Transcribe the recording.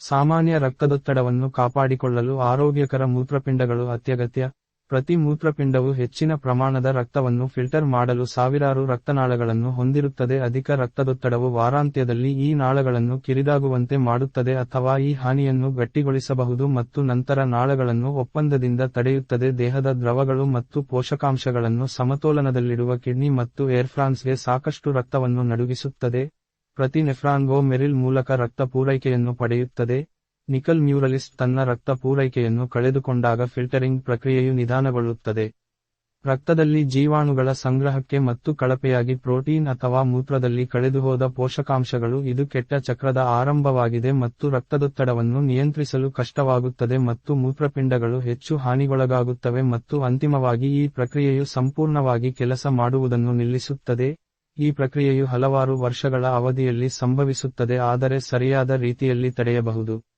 ಸಾಮಾನ್ಯ ರಕ್ತದೊತ್ತಡವನ್ನು ಕಾಪಾಡಿಕೊಳ್ಳಲು ಆರೋಗ್ಯಕರ ಮೂತ್ರಪಿಂಡಗಳು ಅತ್ಯಗತ್ಯ. ಪ್ರತಿ ಮೂತ್ರಪಿಂಡವು ಹೆಚ್ಚಿನ ಪ್ರಮಾಣದ ರಕ್ತವನ್ನು ಫಿಲ್ಟರ್ ಮಾಡಲು ಸಾವಿರಾರು ರಕ್ತನಾಳಗಳನ್ನು ಹೊಂದಿರುತ್ತದೆ. ಅಧಿಕ ರಕ್ತದೊತ್ತಡವು ವಾರಾಂತ್ಯದಲ್ಲಿ ಈ ನಾಳಗಳನ್ನು ಕಿರಿದಾಗುವಂತೆ ಮಾಡುತ್ತದೆ ಅಥವಾ ಈ ಹಾನಿಯನ್ನು ಗಟ್ಟಿಗೊಳಿಸಬಹುದು ಮತ್ತು ನಂತರ ನಾಳಗಳನ್ನು ಒಪ್ಪಂದದಿಂದ ತಡೆಯುತ್ತದೆ. ದೇಹದ ದ್ರವಗಳು ಮತ್ತು ಪೋಷಕಾಂಶಗಳನ್ನು ಸಮತೋಲನದಲ್ಲಿಡುವ ಕಿಡ್ನಿ ಮತ್ತು ಏರ್ಫ್ರಾನ್ಸ್ಗೆ ಸಾಕಷ್ಟು ರಕ್ತವನ್ನು ನಡುಗಿಸುತ್ತದೆ. ಪ್ರತಿ ನೆಫ್ರಾನ್ಗೋ ಮೆರಿಲ್ ಮೂಲಕ ರಕ್ತ ಪೂರೈಕೆಯನ್ನು ಪಡೆಯುತ್ತದೆ. ನಿಕಲ್ ಮ್ಯೂರಲಿಸ್ಟ್ ತನ್ನ ರಕ್ತ ಪೂರೈಕೆಯನ್ನು ಕಳೆದುಕೊಂಡಾಗ ಫಿಲ್ಟರಿಂಗ್ ಪ್ರಕ್ರಿಯೆಯು ನಿಧಾನಗೊಳ್ಳುತ್ತದೆ. ರಕ್ತದಲ್ಲಿ ಜೀವಾಣುಗಳ ಸಂಗ್ರಹಕ್ಕೆ ಮತ್ತು ಕಳಪೆಯಾಗಿ ಪ್ರೋಟೀನ್ ಅಥವಾ ಮೂತ್ರದಲ್ಲಿ ಕಳೆದುಹೋದ ಪೋಷಕಾಂಶಗಳು ಇದು ಕೆಟ್ಟ ಚಕ್ರದ ಆರಂಭವಾಗಿದೆ ಮತ್ತು ರಕ್ತದೊತ್ತಡವನ್ನು ನಿಯಂತ್ರಿಸಲು ಕಷ್ಟವಾಗುತ್ತದೆ ಮತ್ತು ಮೂತ್ರಪಿಂಡಗಳು ಹೆಚ್ಚು ಹಾನಿಗೊಳಗಾಗುತ್ತವೆ ಮತ್ತು ಅಂತಿಮವಾಗಿ ಈ ಪ್ರಕ್ರಿಯೆಯು ಸಂಪೂರ್ಣವಾಗಿ ಕೆಲಸ ಮಾಡುವುದನ್ನು ನಿಲ್ಲಿಸುತ್ತದೆ. ಈ ಪ್ರಕ್ರಿಯೆಯು ಹಲವಾರು ವರ್ಷಗಳ ಅವಧಿಯಲ್ಲಿ ಸಂಭವಿಸುತ್ತದೆ ಆದರೆ ಸರಿಯಾದ ರೀತಿಯಲ್ಲಿ ತಡೆಯಬಹುದು.